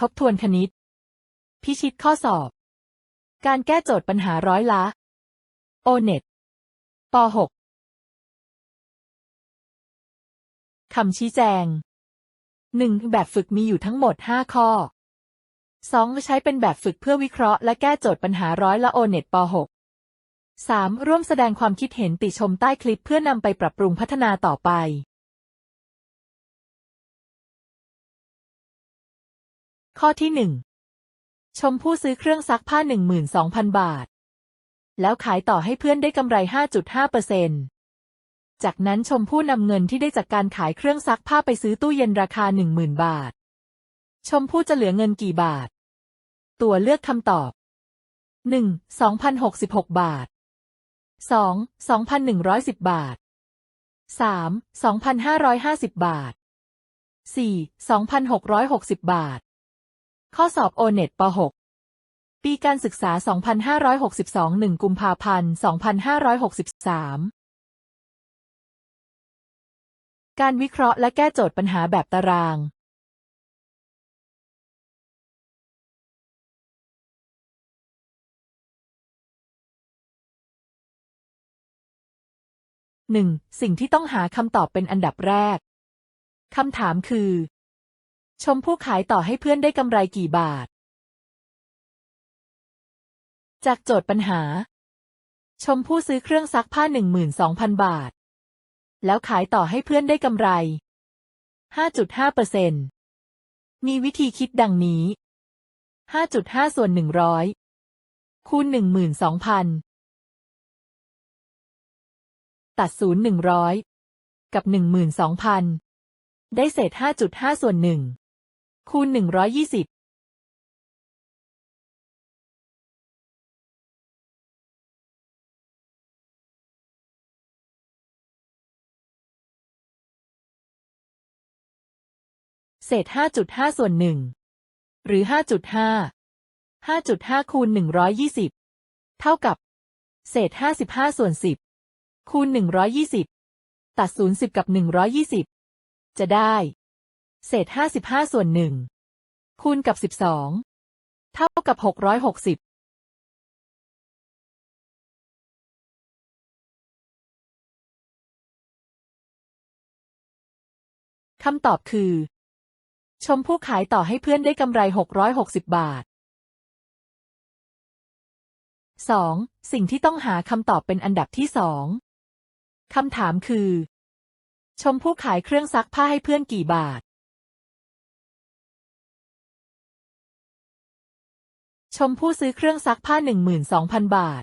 ทบทวนคณิต พิชิตข้อสอบ การแก้โจทย์ปัญหาร้อยละ โอเน็ตป .6 คำชี้แจง 1. แบบฝึกมีอยู่ทั้งหมด 5 ข้อ 2. ใช้เป็นแบบฝึกเพื่อวิเคราะห์และแก้โจทย์ปัญหาร้อยละโอเน็ตป .6 3. ร่วมแสดงความคิดเห็นติชมใต้คลิปเพื่อนำไปปรับปรุงพัฒนาต่อไป ข้อที่1ชมผู้ซื้อเครื่องซักผ้า 12,000 บาท แล้วขายต่อให้เพื่อนได้กำไร 5.5%จากนั้นชมผู้นำเงินที่ได้จากการขายเครื่องซักผ้าไปซื้อตู้เย็นราคา 10,000 บาท ชมผู้จะเหลือเงินกี่บาท ตัวเลือกคำตอบ 1. 2,066 บาท 2. 2,110 บาท 3. 2,550 บาท 4. 2,660 บาท ข้อสอบโอเน็ตป .6 ปีการศึกษา 2562 1 กุมภาพันธ์ 2563 การวิเคราะห์และแก้โจทย์ปัญหาแบบตาราง 1. สิ่งที่ต้องหาคำตอบเป็นอันดับแรก คำถามคือ ชมผู้ขายต่อให้เพื่อนได้กำไรกี่บาท จากโจทย์ปัญหา ชมผู้ซื้อเครื่องซักผ้า 12,000 บาท แล้วขายต่อให้เพื่อนได้กำไร 5.5%มีวิธีคิดดังนี้ 5.5 ส่วน 100 คูณ 12,000 ตัดศูนย์100 กับ 12,000 ได้เศษ 5.5 ส่วน1 คูณ120เศษ5.5ส่วน1หรือ5.5 5.5คูณ120เท่ากับ เศษ55ส่วน10คูณ120ตัด0 10กับ120จะได้ เศษ 55 ส่วน1คูณกับ 12 เท่ากับ 660คำตอบคือ ชมผู้ขายต่อให้เพื่อนได้กำไร 660 บาท 2. สิ่งที่ต้องหาคำตอบเป็นอันดับที่สองคำถามคือ ชมผู้ขายเครื่องซักผ้าให้เพื่อนกี่บาท ชมผู้ซื้อเครื่องซักผ้า 12,000 บาท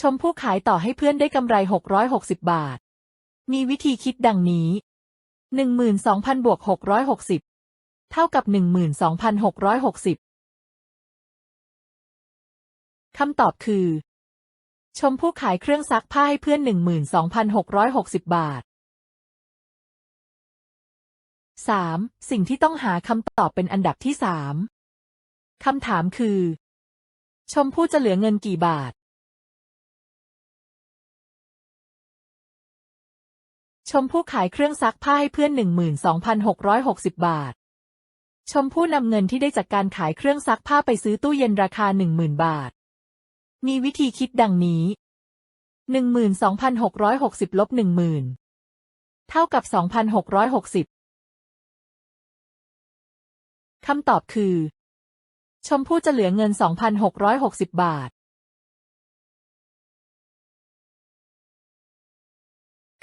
ชมผู้ขายต่อให้เพื่อนได้กำไร 660 บาท มีวิธีคิดดังนี้ 12,000 บวก 660 เท่ากับ 12,660 คำตอบคือ ชมผู้ขายเครื่องซักผ้าให้เพื่อน 12,660 บาท 3. สิ่งที่ต้องหาคำตอบเป็นอันดับที่สามคำถามคือ ชมผู้จะเหลือเงินกี่บาท ชมผู้ขายเครื่องซักผ้าให้เพื่อน 12,660 บาท ชมผู้นำเงินที่ได้จากการขายเครื่องซักผ้าไปซื้อตู้เย็นราคา 10,000 บาท มีวิธีคิดดังนี้ 12,660ลบ10,000 เท่ากับ 2,660 คำตอบคือ ชมพู่จะเหลือเงิน 2,660 บาท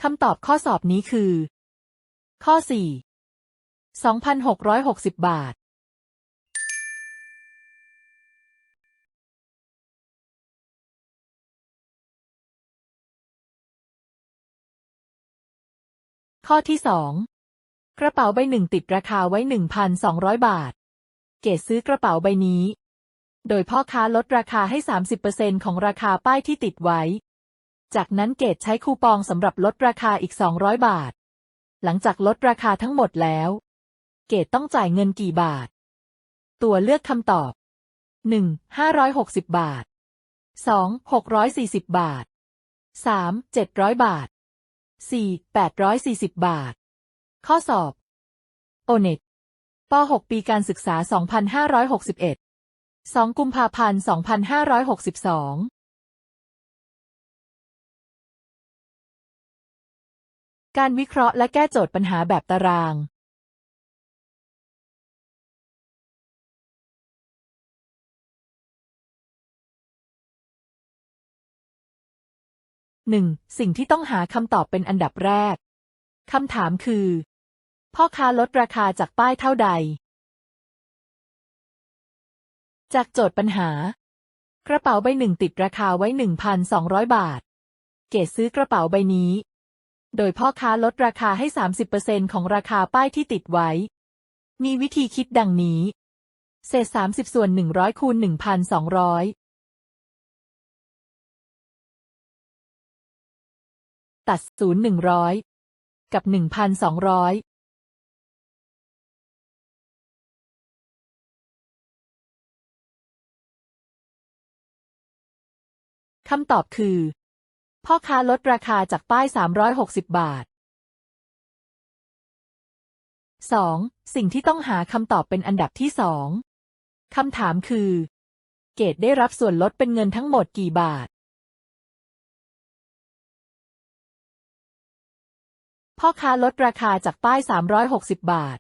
คำตอบข้อสอบนี้คือ ข้อ 4 2,660 บาท ข้อที่ 2 กระเป๋าใบหนึ่งติดราคาไว้ 1,200 บาท เกดซื้อกระเป๋าใบนี้ โดยพ่อค้าลดราคาให้ 30%ของราคาป้ายที่ติดไว้ จากนั้นเกดใช้คูปองสำหรับลดราคาอีก 200 บาท หลังจากลดราคาทั้งหมดแล้ว เกดต้องจ่ายเงินกี่บาท ตัวเลือกคำตอบ 1. 560 บาท 2. 640 บาท 3. 700 บาท 4. 840 บาท ข้อสอบโอเน็ต ป .6 ปีการศึกษา 2561 2 กุมภาพันธ์ 2562การวิเคราะห์และแก้โจทย์ปัญหาแบบตาราง 1. สิ่งที่ต้องหาคำตอบเป็นอันดับแรก คำถามคือ พ่อค้าลดราคาจากป้ายเท่าใด จากโจทย์ปัญหา กระเป๋าใบหนึ่งติดราคาไว้ 1,200 บาท เกศซื้อกระเป๋าใบนี้ โดยพ่อค้าลดราคาให้ 30%ของราคาป้ายที่ติดไว้ มีวิธีคิดดังนี้ เศษ 30 ส่วน 100 คูณ 1,200ตัดศูนย์หนึ่งร้อยกับ 1,200 คำตอบคือ พ่อค้าลดราคาจากป้าย 360 บาท 2. สิ่งที่ต้องหาคำตอบเป็นอันดับที่สองคำถามคือ เกดได้รับส่วนลดเป็นเงินทั้งหมดกี่บาท พ่อค้าลดราคาจากป้าย 360 บาท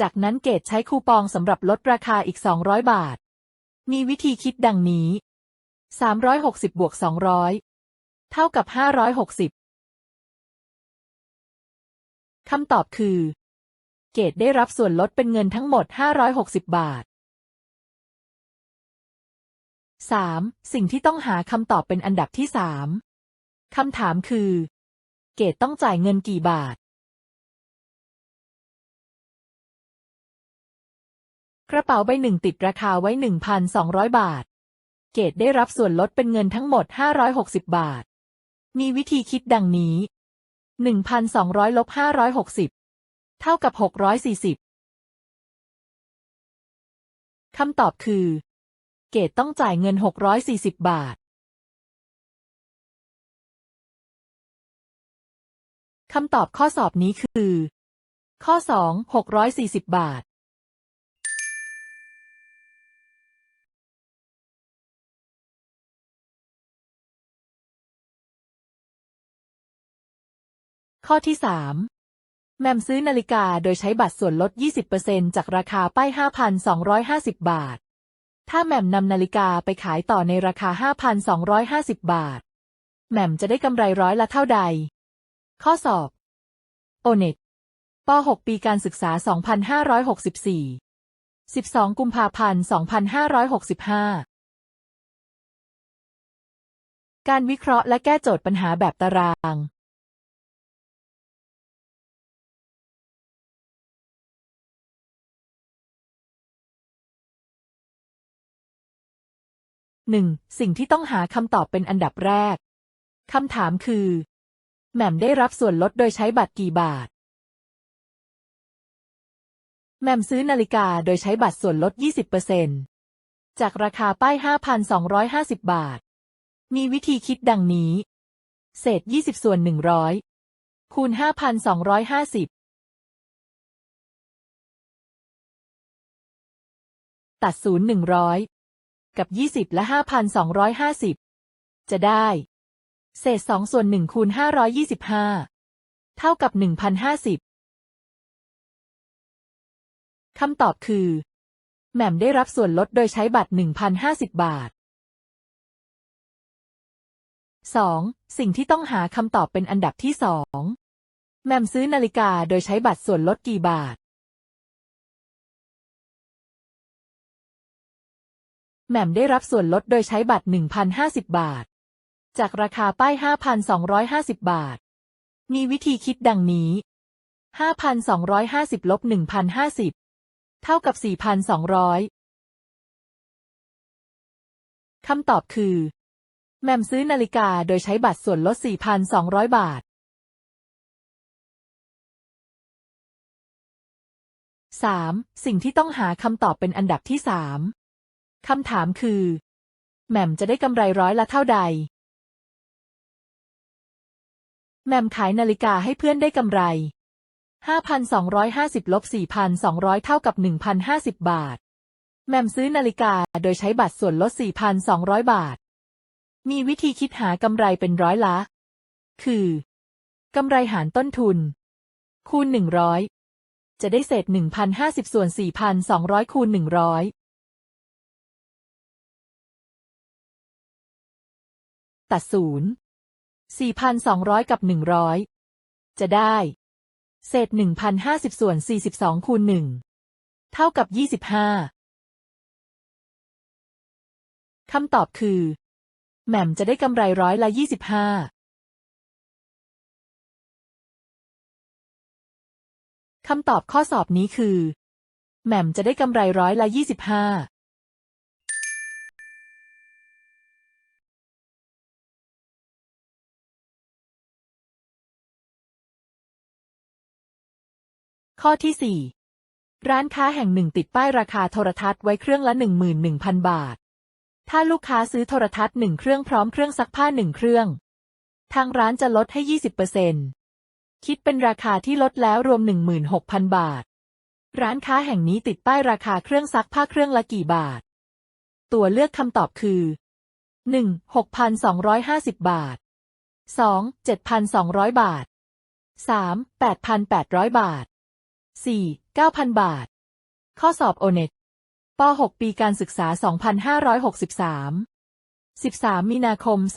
จากนั้นเกตใช้คูปองสำหรับลดราคาอีก 200 บาท มีวิธีคิดดังนี้ 360บวก200เท่ากับ560คำตอบคือ เกตได้รับส่วนลดเป็นเงินทั้งหมด 560 บาท 3. สิ่งที่ต้องหาคำตอบเป็นอันดับที่ 3คำถามคือ เกตต้องจ่ายเงินกี่บาท กระเป๋าใบหนึ่งติดราคาไว้ 1,200 บาท เกตได้รับส่วนลดเป็นเงินทั้งหมด 560 บาท มีวิธีคิดดังนี้ 1,200ลบ560 เท่ากับ 640 คำตอบคือ เกตต้องจ่ายเงิน 640 บาท คำตอบข้อสอบนี้คือ ข้อ 2 640 บาท ข้อที่ 3 แมมซื้อนาฬิกาโดยใช้บัตรส่วนลด 20%จากราคาป้าย 5,250 บาท ถ้าแหม่มนำนาฬิกาไปขายต่อในราคา 5,250 บาทแหม่มจะได้กำไรร้อยละเท่าใด ข้อสอบ โอเน็ตป .6 ปีการศึกษา 2564 12 กุมภาพันธ์ 2565 การวิเคราะห์และแก้โจทย์ปัญหาแบบตาราง 1. สิ่งที่ต้องหาคำตอบเป็นอันดับแรก คำถามคือ แหม่มได้รับส่วนลดโดยใช้บัตรกี่บาท แหม่มซื้อนาฬิกาโดยใช้บัตรส่วนลด 20%จากราคาป้าย 5,250 บาท มีวิธีคิดดังนี้ เศษ 20 ส่วน 100 คูณ 5,250ตัดศูนย์100 กับ 20 และ 5,250 จะได้ เศษสองส่วนหนึ่งคูณห้าร้อยยี่สิบห้าเท่ากับหนึ่งพันห้าสิบคำตอบคือ แหม่มได้รับส่วนลดโดยใช้บัตรหนึ่งพันห้าสิบบาทสองสิ่งที่ต้องหาคำตอบเป็นอันดับที่สองแหม่มซื้อนาฬิกาโดยใช้บัตรส่วนลดกี่บาท แหม่มได้รับส่วนลดโดยใช้บัตรหนึ่งพันห้าสิบบาท จากราคาป้าย 5,250 บาท มีวิธีคิดดังนี้ 5,250 ลบ 1,050 เท่ากับ 4,200 คำตอบคือ แหม่มซื้อนาฬิกาโดยใช้บัตรส่วนลด 4,200 บาท 3. สิ่งที่ต้องหาคำตอบเป็นอันดับที่ 3 คำถามคือ แหม่มจะได้กำไรร้อยละเท่าใด แหม่มขายนาฬิกาให้เพื่อนได้กำไร 5,250ลบ4,200 เท่ากับ 1,050 บาท แหม่มซื้อนาฬิกาโดยใช้บัตรส่วนลด 4,200 บาท มีวิธีคิดหากำไรเป็นร้อยละ คือกำไรหารต้นทุน คูณ 100 จะได้เศษ 1,050 ส่วน 4,200 คูณ 100 ตัดศูนย์4,200กับ100จะได้ เศษ1,050ส่วน42คูณ1เท่ากับ25คำตอบคือ แหม่มจะได้กำไรร้อยละ25คำตอบข้อสอบนี้คือ แหม่มจะได้กำไรร้อยละ25 ข้อที่ 4 ร้านค้าแห่งหนึ่งติดป้ายราคาโทรทัศน์ไว้เครื่องละ 11,000 บาท ถ้าลูกค้าซื้อโทรทัศน์หนึ่งเครื่องพร้อมเครื่องซักผ้าหนึ่งเครื่อง ทางร้านจะลดให้ 20%คิดเป็นราคาที่ลดแล้วรวม 16,000 บาท ร้านค้าแห่งนี้ติดป้ายราคาเครื่องซักผ้าเครื่องละกี่บาท ตัวเลือกคำตอบคือ 1. 6,250 บาท 2. 7,200 บาท 3. 8,800 บาท 4. 9,000 บาท ข้อสอบโอเน็ตป .6 ปีการศึกษา 2563 13 มีนาคม 2564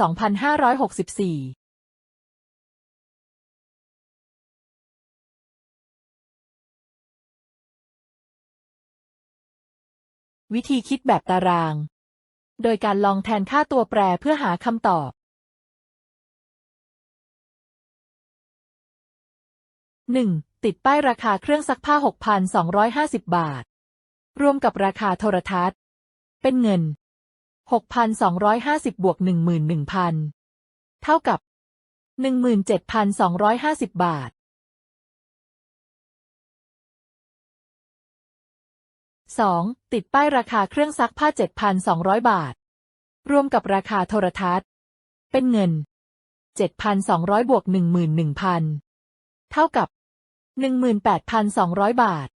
วิธีคิดแบบตาราง โดยการลองแทนค่าตัวแปรเพื่อหาคำตอบ 1. ติดป้ายราคาเครื่องซักผ้า 6,250 บาท รวมกับราคาโทรทัศน์ เป็นเงิน 6,250 บวก 11,000 เท่ากับ 17,250 บาท 2. ติดป้ายราคาเครื่องซักผ้า 7,200 บาท รวมกับราคาโทรทัศน์ เป็นเงิน 7,200 บวก 11,000 เท่ากับ 18,200บาท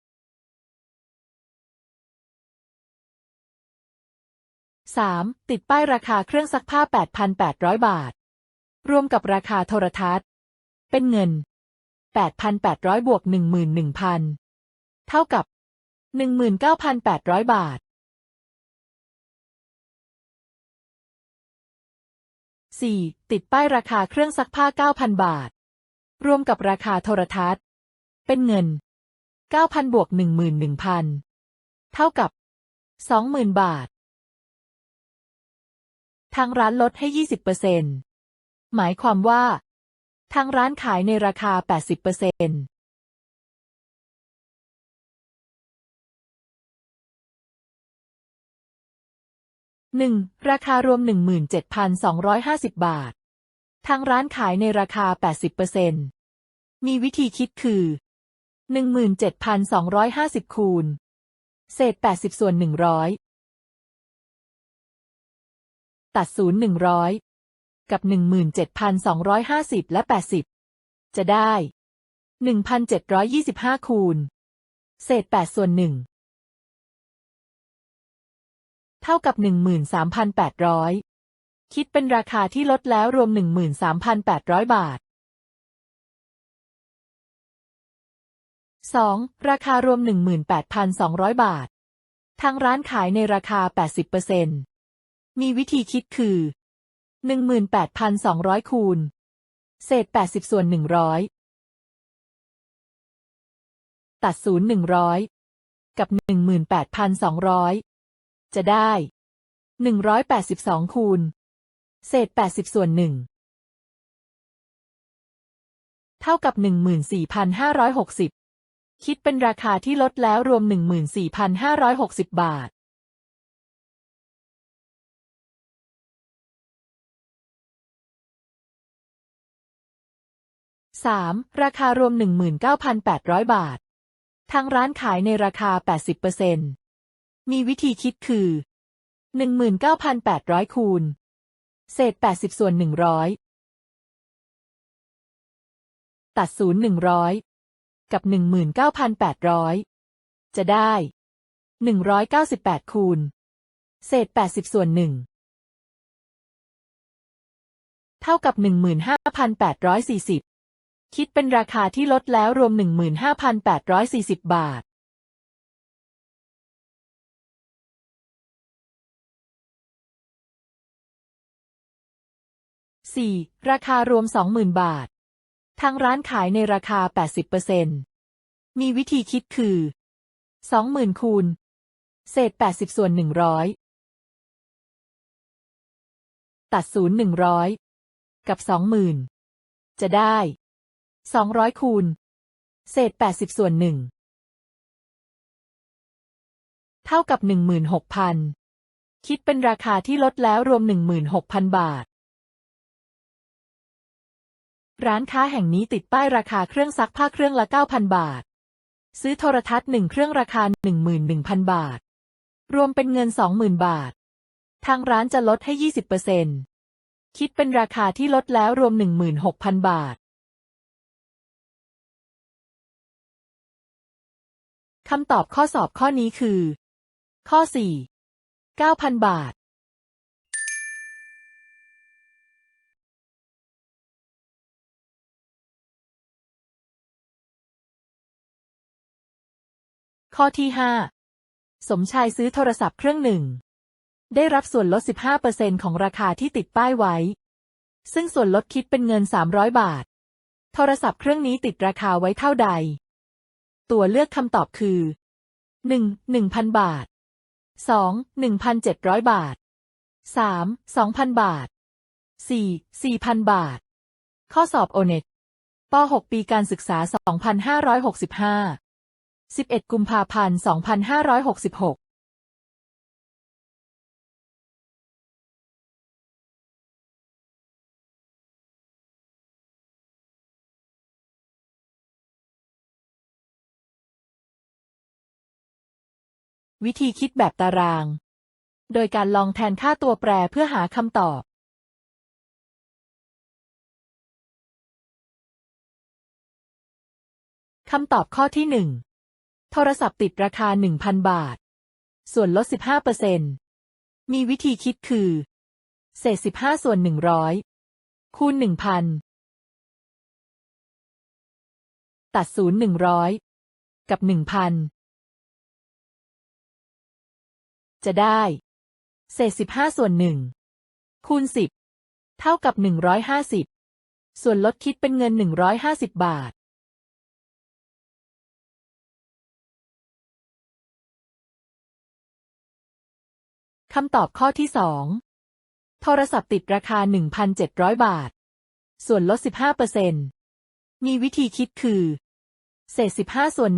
3. ติดป้ายราคาเครื่องซักผ้า8,800บาท รวมกับราคาโทรทัศน์ เป็นเงิน8,800บวก11,000เท่ากับ19,800บาท 4. ติดป้ายราคาเครื่องซักผ้า9,000บาท รวมกับราคาโทรทัศน์ เป็นเงิน 9,000บวก11,000 เท่ากับ 20,000 บาท ทางร้านลดให้ 20%หมายความว่า ทางร้านขายในราคา 80% 1. ราคารวม 17,250 บาท ทางร้านขายในราคา 80%มีวิธีคิดคือ 17,250คูณ เศษ80ส่วน100ตัดศูนย์100กับ17,250และ80จะได้1,725คูณ เศษ8ส่วน1เท่ากับ13,800คิดเป็นราคาที่ลดแล้วรวม13,800บาท 2. ราคารวม 18,200 บาท ทางร้านขายในราคา 80%มีวิธีคิดคือ 18,200 คูณ เศษ 80 ส่วน 100 ตัดศูนย์100กับ 18,200 จะได้ 182 คูณ เศษ 80 ส่วน1เท่ากับ 14,560 คิดเป็นราคาที่ลดแล้วรวม 14,560 บาท 3. ราคารวม 19,800 บาท ทางร้านขายในราคา 80%มีวิธีคิดคือ 19,800 คูณ เศษ 80 ส่วน 100 ตัดศูนย์100 กับหนึ่งหมื่นเก้าพันแปดร้อยจะได้หนึ่งร้อยเก้าสิบแปดคูณ เศษแปดสิบส่วนหนึ่งเท่ากับหนึ่งหมื่นห้าพันแปดร้อยสี่สิบคิดเป็นราคาที่ลดแล้วรวมหนึ่งหมื่นห้าพันแปดร้อยสี่สิบบาทสี่ราคารวมสองหมื่นบาท ทางร้านขายในราคาแปดสิบเปอร์เซ็นมีวิธีคิดคือสองหมื่นคูณ เศษแปดสิบส่วนหนึ่งร้อยตัดศูนย์หนึ่งร้อยกับสองหมื่นจะได้สองร้อยคูณ เศษแปดสิบส่วนหนึ่งเท่ากับหนึ่งหมื่นหกพันคิดเป็นราคาที่ลดแล้วรวมหนึ่งหมื่นหกพันบาท ร้านค้าแห่งนี้ติดป้ายราคาเครื่องซักผ้าเครื่องละ 9,000 บาท ซื้อโทรทัศน์หนึ่งเครื่องราคา 11,000 บาท รวมเป็นเงิน 20,000 บาท ทางร้านจะลดให้ 20%คิดเป็นราคาที่ลดแล้วรวม 16,000 บาท คำตอบข้อสอบข้อนี้คือ ข้อ 4 9,000 บาท ข้อที่5สมชายซื้อโทรศัพท์เครื่องหนึ่ง ได้รับส่วนลด 15%ของราคาที่ติดป้ายไว้ ซึ่งส่วนลดคิดเป็นเงิน 300 บาท โทรศัพท์เครื่องนี้ติดราคาไว้เท่าใด ตัวเลือกคำตอบคือ 1. 1,000 บาท 2. 1,700 บาท 3. 2,000 บาท 4. 4,000 บาท ข้อสอบโอเน็ตป .6 ปีการศึกษา 2565 11 กุมภาพันธ์ 2566วิธีคิดแบบตาราง โดยการลองแทนค่าตัวแปรเพื่อหาคำตอบ คำตอบข้อที่หนึ่ง โทรศัพท์ติดราคา 1,000 บาท ส่วนลด 15%มีวิธีคิดคือ เศษ 15 ส่วน 100 คูณ 1,000 ตัดศูนย์100 กับ 1,000 จะได้ เศษ 15 ส่วน 1 คูณ 10 เท่ากับ 150 ส่วนลดคิดเป็นเงิน 150 บาท คำตอบข้อที่ 2 โทรศัพท์ติดราคา 1,700 บาท ส่วนลด 15%มีวิธีคิดคือ เศษ 15 ส่วน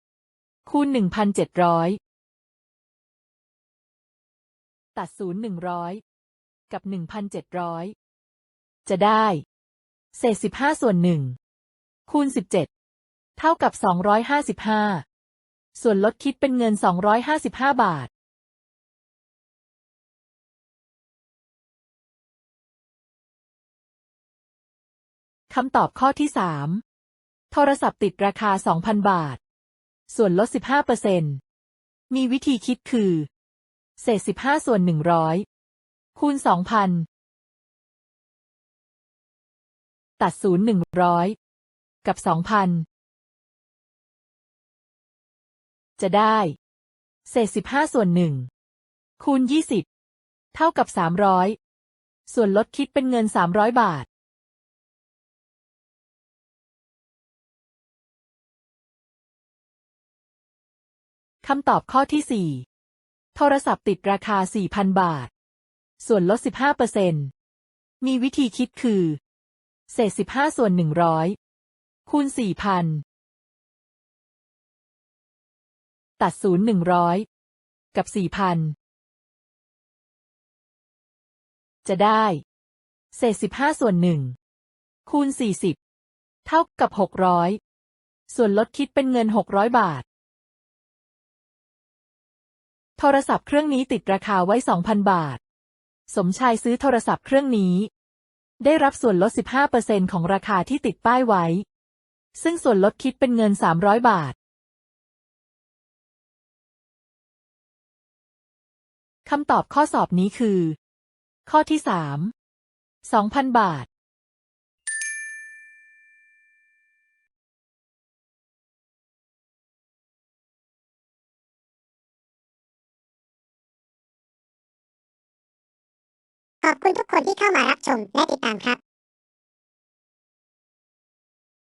100 คูณ 1,700 ตัดศูนย์100 กับ 1,700 จะได้ เศษ 15 ส่วน 1 คูณ 17 เท่ากับ 255 ส่วนลดคิดเป็นเงิน 255 บาท คำตอบข้อที่ 3 โทรศัพท์ติดราคา 2,000 บาท ส่วนลด 15%มีวิธีคิดคือ เศษ 15 ส่วน 100 คูณ 2,000 ตัดศูนย์100 กับ 2,000 จะได้ เศษ 15 ส่วน 1 คูณ 20 เท่ากับ 300 ส่วนลดคิดเป็นเงิน 300 บาท คำตอบข้อที่ 4 โทรศัพท์ติดราคา 4,000 บาท ส่วนลด 15%มีวิธีคิดคือ เศษ 15 ส่วน 100 คูณ 4,000 ตัดศูนย์100 กับ 4,000 จะได้ เศษ 15 ส่วน 1 คูณ 40 เท่ากับ 600 ส่วนลดคิดเป็นเงิน 600 บาท โทรศัพท์เครื่องนี้ติดราคาไว้ 2,000 บาท สมชายซื้อโทรศัพท์เครื่องนี้ ได้รับส่วนลด 15%ของราคาที่ติดป้ายไว้ ซึ่งส่วนลดคิดเป็นเงิน 300 บาทคำตอบข้อสอบนี้คือ ข้อที่ 3 2,000 บาท ขอบคุณทุกคนที่เข้ามารับชมและติดตามครับ